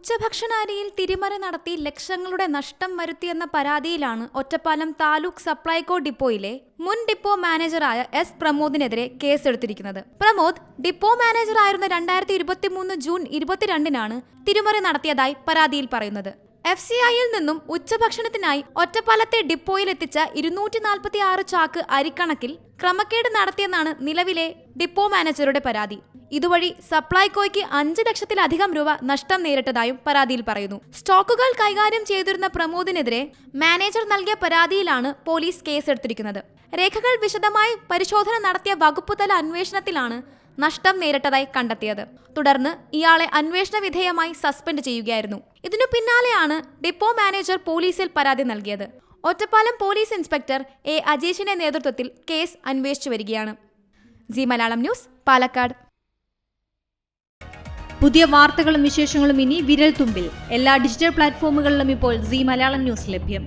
ഉച്ചഭക്ഷണ അരിയിൽ തിരിമറി നടത്തി ലക്ഷങ്ങളുടെ നഷ്ടം വരുത്തിയെന്ന പരാതിയിലാണ് ഒറ്റപ്പാലം താലൂക്ക് സപ്ലൈകോ ഡിപ്പോയിലെ മുൻ ഡിപ്പോ മാനേജറായ എസ് പ്രമോദിനെതിരെ കേസെടുത്തിരിക്കുന്നത്. പ്രമോദ് ഡിപ്പോ മാനേജറായിരുന്ന രണ്ടായിരത്തി ഇരുപത്തി മൂന്ന് ജൂൺ ഇരുപത്തിരണ്ടിനാണ് തിരിമറി നടത്തിയതായി പരാതിയിൽ പറയുന്നത്. എഫ് സി ഐയിൽ നിന്നും ഉച്ചഭക്ഷണത്തിനായി ഒറ്റപ്പാലത്തെ ഡിപ്പോയിൽ എത്തിച്ച ഇരുന്നൂറ്റി നാൽപ്പത്തി ആറ് ചാക്ക് അരിക്കണക്കിൽ ക്രമക്കേട് നടത്തിയെന്നാണ് നിലവിലെ ഡിപ്പോ മാനേജറുടെ പരാതി. ഇതുവഴി സപ്ലൈകോയ്ക്ക് അഞ്ച് ലക്ഷത്തിലധികം രൂപ നഷ്ടം നേരിട്ടതായും പരാതിയിൽ പറയുന്നു. സ്റ്റോക്കുകൾ കൈകാര്യം ചെയ്തിരുന്ന പ്രമോദിനെതിരെ മാനേജർ നൽകിയ പരാതിയിലാണ് പോലീസ് കേസെടുത്തിരിക്കുന്നത്. രേഖകൾ വിശദമായി പരിശോധന നടത്തിയ വകുപ്പുതല അന്വേഷണത്തിലാണ് നഷ്ടം നേരിട്ടതായി കണ്ടെത്തിയത്. തുടർന്ന് ഇയാളെ അന്വേഷണ വിധേയമായി സസ്പെൻഡ് ചെയ്യുകയായിരുന്നു. ഇതിനു പിന്നാലെയാണ് ഡിപ്പോ മാനേജർ പോലീസിൽ പരാതി നൽകിയത്. ഒറ്റപ്പാലം പോലീസ് ഇൻസ്പെക്ടർ എ അജീഷിന്റെ നേതൃത്വത്തിൽ കേസ് അന്വേഷിച്ചു വരികയാണ്. Zee Malayalam news Palakkad. പുതിയ വാർത്തകളും വിശേഷങ്ങളും ഇനി വിരൽ തുമ്പിൽ എല്ലാ ഡിജിറ്റൽ പ്ലാറ്റ്ഫോമുകളിലും ഇപ്പോൾ സി മലയാളം ന്യൂസ് ലഭ്യം.